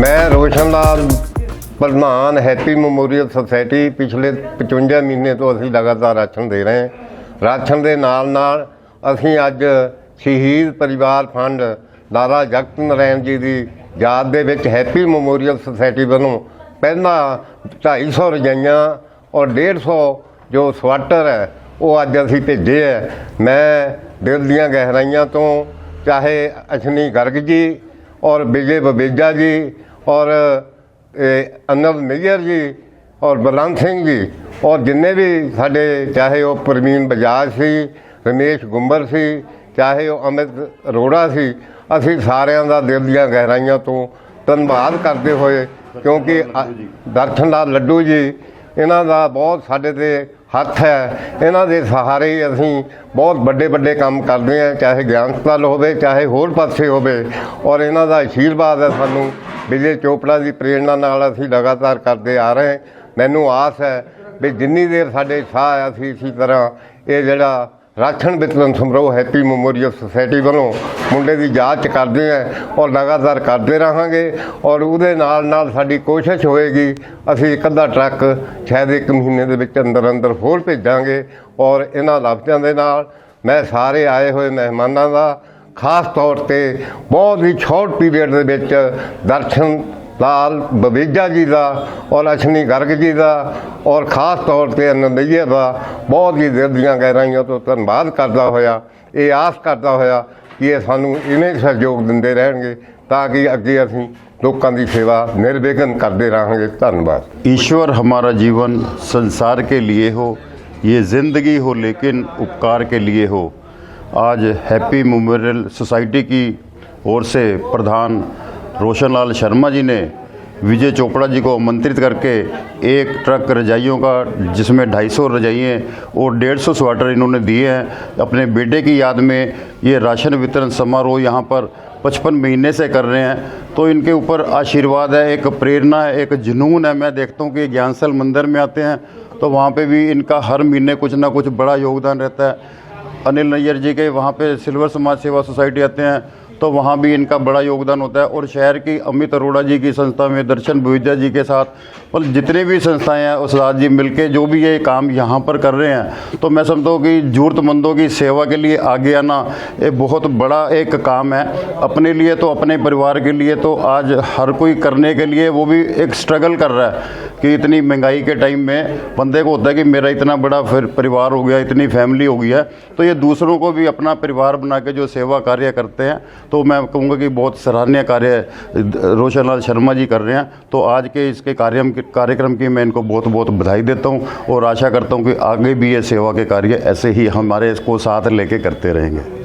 ਮੈਂ ਰੋਸ਼ਨ ਲਾਲ ਪ੍ਰਧਾਨ happy memorial society ਪਿਛਲੇ 55 ਮਹੀਨੇ ਤੋਂ ਅਸੀਂ ਲਗਾਤਾਰ ਰਾਸ਼ਨ ਦੇ ਰਹੇ ਹਾਂ। ਰਾਸ਼ਨ ਦੇ ਨਾਲ ਨਾਲ ਅਸੀਂ ਅੱਜ ਸ਼ਹੀਦ ਪਰਿਵਾਰ ਫੰਡ ਦਾਦਾ ਜਗਤ ਨਾਰਾਇਣ ਜੀ ਦੀ ਯਾਦ ਦੇ ਵਿੱਚ ਹੈਪੀ ਮੈਮੋਰੀਅਲ ਸੁਸਾਇਟੀ ਵੱਲੋਂ ਪਹਿਲਾਂ 250 ਰਜਾਈਆਂ ਔਰ 150 ਜੋ ਸਵਾਟਰ ਹੈ, ਉਹ ਅੱਜ ਅਸੀਂ ਭੇਜੇ ਹੈ। ਮੈਂ ਦਿਲ ਦੀਆਂ ਗਹਿਰਾਈਆਂ ਤੋਂ ਚਾਹੇ ਅਸ਼ਨੀ ਗਰਗ ਜੀ ਔਰ ਵਿਜੇ ਬਵੇਜਾ ਜੀ ਔਰ ਇਹ ਅਨਲ ਨਈਅਰ ਜੀ ਔਰ ਬਲਵੰਤ ਸਿੰਘ ਜੀ ਔਰ ਜਿੰਨੇ ਵੀ ਸਾਡੇ, ਚਾਹੇ ਉਹ ਪ੍ਰਵੀਨ ਬਜਾਜ ਸੀ, ਰਮੇਸ਼ ਗੁੰਬਰ ਸੀ, ਚਾਹੇ ਉਹ ਅਮਿਤ ਅਰੋੜਾ ਸੀ, ਅਸੀਂ ਸਾਰਿਆਂ ਦਾ ਦਿਲ ਦੀਆਂ ਗਹਿਰਾਈਆਂ ਤੋਂ ਧੰਨਵਾਦ ਕਰਦੇ ਹੋਏ ਕਿਉਂਕਿ ਅ- ਦਰਸ਼ਨ ਲਾਲ ਲੱਡੂ ਜੀ, ਇਹਨਾਂ ਦਾ ਬਹੁਤ ਸਾਡੇ ਤੇ ਹੱਥ ਹੈ। ਇਹਨਾਂ ਦੇ ਸਹਾਰੇ ਅਸੀਂ ਬਹੁਤ ਵੱਡੇ ਵੱਡੇ ਕੰਮ ਕਰਦੇ ਹਾਂ, ਚਾਹੇ ਗਿਆਨ ਸਥਲ ਹੋਵੇ, ਚਾਹੇ ਹੋਰ ਪਾਸੇ ਹੋਵੇ ਔਰ ਇਹਨਾਂ ਦਾ ਆਸ਼ੀਰਵਾਦ ਹੈ ਸਾਨੂੰ। ਵਿਜੇ ਚੋਪੜਾ ਦੀ ਪ੍ਰੇਰਣਾ ਨਾਲ ਅਸੀਂ ਲਗਾਤਾਰ ਕਰਦੇ ਆ ਰਹੇ ਮੈਨੂੰ ਆਸ ਹੈ ਵੀ ਜਿੰਨੀ ਦੇਰ ਸਾਡੇ ਸਾਹ ਹੈ ਅਸੀਂ ਇਸੇ ਤਰ੍ਹਾਂ ਇਹ ਜਿਹੜਾ ਰਾਖਣ ਵਿਤਰਨ ਸਮਾਰੋਹ ਹੈਪੀ ਮੈਮੋਰੀਅਲ ਸੁਸਾਇਟੀ ਵੱਲੋਂ ਮੁੰਡੇ ਦੀ ਯਾਦ ਚ ਕਰਦੇ ਹਾਂ ਔਰ ਲਗਾਤਾਰ ਕਰਦੇ ਰਹਾਂਗੇ ਔਰ ਉਹਦੇ ਨਾਲ ਨਾਲ ਸਾਡੀ ਕੋਸ਼ਿਸ਼ ਹੋਏਗੀ, ਅਸੀਂ ਇੱਕ ਅੱਧਾ ਟਰੱਕ ਸ਼ਾਇਦ ਇੱਕ ਮਹੀਨੇ ਦੇ ਵਿੱਚ ਅੰਦਰ ਅੰਦਰ ਹੋਰ ਭੇਜਾਂਗੇ ਔਰ ਇਹਨਾਂ ਲਫ਼ਜ਼ਾਂ ਦੇ ਨਾਲ ਮੈਂ ਸਾਰੇ ਆਏ ਹੋਏ ਮਹਿਮਾਨਾਂ ਦਾ ਖਾਸ ਤੌਰ ਤੇ ਬਹੁਤ ਹੀ ਛੋਟ ਪੀਰੀਅਡ ਦੇ ਵਿੱਚ ਦਰਸ਼ਨ ਲਾਲ ਬਵੇਜਾ ਜੀ ਦਾ ਔਰ ਅਸ਼ਨੀ ਗਰਗ ਜੀ ਦਾ ਔਰ ਖਾਸ ਤੌਰ ਤੇ ਅਨੰਦਈਏ ਦਾ ਬਹੁਤ ਹੀ ਦਿਲ ਦੀਆਂ ਗਹਿਰਾਈਆਂ ਤੋਂ ਧੰਨਵਾਦ ਕਰਦਾ ਹੋਇਆ ਇਹ ਆਸ ਕਰਦਾ ਹੋਇਆ ਕਿ ਇਹ ਸਾਨੂੰ ਇਵੇਂ ਹੀ ਸਹਿਯੋਗ ਦਿੰਦੇ ਰਹਿਣਗੇ ਤਾਂ ਕਿ ਅੱਗੇ ਅਸੀਂ ਲੋਕਾਂ ਦੀ ਸੇਵਾ ਨਿਰਵਿਘਨ ਕਰਦੇ ਰਹਾਂਗੇ ਧੰਨਵਾਦ ईश्वर हमारा जीवन संसार के लिए हो ये ज़िंदगी हो लेकिन उपकार के लिए हो आज हैप्पी मेमोरियल सोसाइटी की ओर से प्रधान रोशन लाल शर्मा जी ने विजय चोपड़ा जी को आमंत्रित करके एक ट्रक रजाइयों का, जिसमें 250 रजाइयाँ और 150 स्वेटर इन्होंने दिए हैं। अपने बेटे की याद में ये राशन वितरण समारोह यहाँ पर पचपन महीने से कर रहे हैं। तो इनके ऊपर आशीर्वाद है, एक प्रेरणा है, एक जुनून है। मैं देखता हूँ कि ज्ञानसल मंदिर में आते हैं तो वहाँ पे भी इनका हर महीने कुछ ना कुछ बड़ा योगदान रहता है। अनिल नैयर जी के, वहाँ पे सिल्वर समाज सेवा सोसाइटी आते हैं तो वहाँ भी इनका बड़ा योगदान होता है। और शहर की अमित अरोड़ा जी की संस्था में, दर्शन भुइजा जी के साथ, और जितने भी संस्थाएँ हैं उस्ताद जी मिलके जो भी ये काम यहाँ पर कर रहे हैं तो मैं समझता हूँ कि ज़रूरतमंदों की सेवा के लिए आगे आना ये बहुत बड़ा एक काम है। अपने लिए तो अपने परिवार के लिए तो आज हर कोई करने के लिए वो भी एक स्ट्रगल कर रहा है। कि इतनी महँगाई के टाइम में बंदे को होता है कि मेरा इतना बड़ा फिर परिवार हो गया, इतनी फैमिली हो गई है। तो ये दूसरों को भी अपना परिवार बना के जो सेवा कार्य करते हैं तो मैं कहूँगा कि बहुत सराहनीय कार्य रोशन लाल शर्मा जी कर रहे हैं। तो आज के इसके कार्यक्रम कार्यक्रम की मैं इनको बहुत बहुत बधाई देता हूँ और आशा करता हूँ कि आगे भी ये सेवा के कार्य ऐसे ही हमारे इसको साथ लेके करते रहेंगे।